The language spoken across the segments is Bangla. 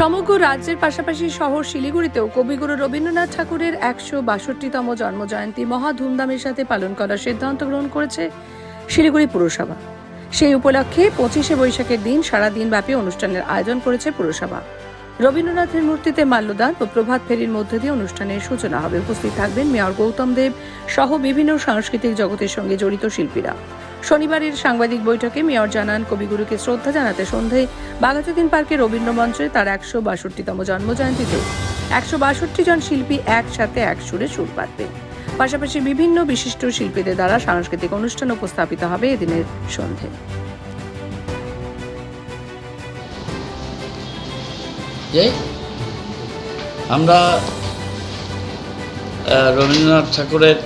সমগ্র রাজ্যের পাশাপাশি শহর শিলিগুড়িতেও কবিগুরু রবীন্দ্রনাথ ঠাকুরের একশো বাষট্টিতম জন্মজয়ন্তী মহা ধুমধামের সাথে পালন করার সিদ্ধান্ত গ্রহণ করেছে শিলিগুড়ি পুরসভা। সেই উপলক্ষে পঁচিশে বৈশাখের দিন সারা দিনব্যাপী অনুষ্ঠানের আয়োজন করেছে পুরসভা। রবীন্দ্রনাথের মূর্তিতে মাল্যদান ও প্রভাত ফেরির মধ্যে দিয়ে অনুষ্ঠানের সূচনা হবে। উপস্থিত থাকবেন মেয়র গৌতম দেব সহ বিভিন্ন সাংস্কৃতিক জগতের সঙ্গে জড়িত শিল্পীরা। শনিবারের সাংবাদিক বৈঠকে মেয়র জানান, কবিগুরুকে শ্রদ্ধা জানাতে সন্ধে বাঘাযতীন পার্কে রবীন্দ্র মঞ্চে তার একশো বাষট্টিতম জন্মজয়ন্তীতে। একশো বাষট্টি জন শিল্পী একসাথে এক সুরে সুর পাতবে পাশাপাশি বিভিন্ন বিশিষ্ট শিল্পীদের দ্বারা সাংস্কৃতিক অনুষ্ঠান উপস্থাপিত হবে এদিনের সন্ধে। যে আমরা রবীন্দ্রনাথ ঠাকুরের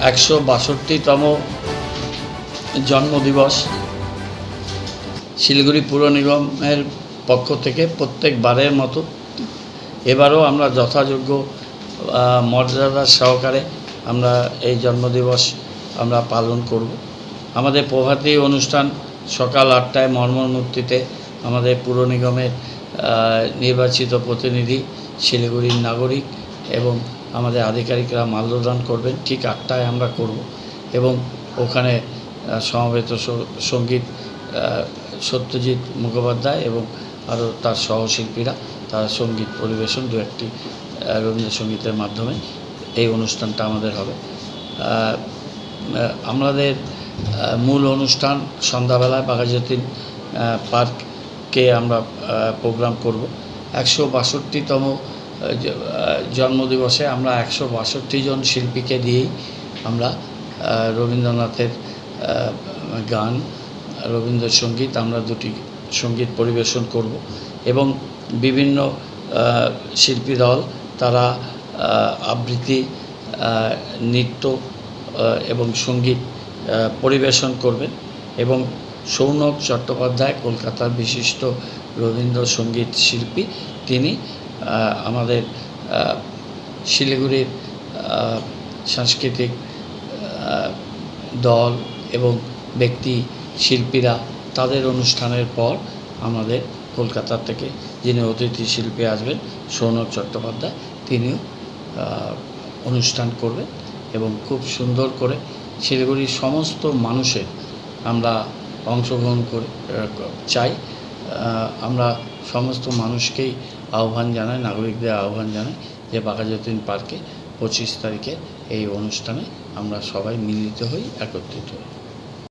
একশো বাষট্টিতম জন্মদিবস শিলিগুড়ি পুর নিগমের পক্ষ থেকে প্রত্যেকবারের মতো। এবারও আমরা যথাযোগ্য আহ, মর্যাদার সহকারে আমরা এই জন্মদিবস আমরা পালন করব। আমাদের প্রভাতী অনুষ্ঠান সকাল আটটায় মর্মর মূর্তিতে আমাদের পুর নিগমের নির্বাচিত প্রতিনিধি শিলিগুড়ির নাগরিক এবং আমাদের আধিকারিকরা মাল্যদান করবেন। ঠিক আটটায় আমরা করব এবং ওখানে সমবেত সংগীত সত্যজিৎ মুখোপাধ্যায় এবং আরও তার সহশিল্পীরা তারা সংগীত পরিবেশন দু একটি রবীন্দ্রসঙ্গীতের মাধ্যমে এই অনুষ্ঠানটা আমাদের হবে। আমাদের মূল অনুষ্ঠান সন্ধ্যাবেলায় বাঘাযতীন আহ, পার্কে আমরা প্রোগ্রাম করব। একশো বাষট্টিতম জন্মদিবসে আমরা একশো বাষট্টি জন শিল্পীকে দিয়েই আমরা রবীন্দ্রনাথের গান, রবীন্দ্রসঙ্গীত আমরা দুটি সংগীত পরিবেশন করব এবং বিভিন্ন শিল্পী দল তারা আবৃত্তি নৃত্য এবং সংগীত পরিবেশন করবেন এবং সৌনক চট্টোপাধ্যায়, কলকাতার বিশিষ্ট রবীন্দ্রসঙ্গীত শিল্পী। তিনি আমাদের শিলিগুড়ির সাংস্কৃতিক দল এবং ব্যক্তি শিল্পীরা তাদের অনুষ্ঠানের পর আমাদের কলকাতা থেকে যিনি অতিথি শিল্পী আসবেন, সৌনক চট্টোপাধ্যায়, তিনিও অনুষ্ঠান করবেন এবং খুব সুন্দর করে শিলিগুড়ির সমস্ত মানুষের আমরা অংশগ্রহণ করে চাই। আমরা সমস্ত মানুষকেই আহ্বান জানাই, নাগরিকদের আহ্বান জানাই যে বাঘাযতীন পার্কে পঁচিশ তারিখে এই অনুষ্ঠানে আমরা সবাই মিলিত হই, একত্রিত হই।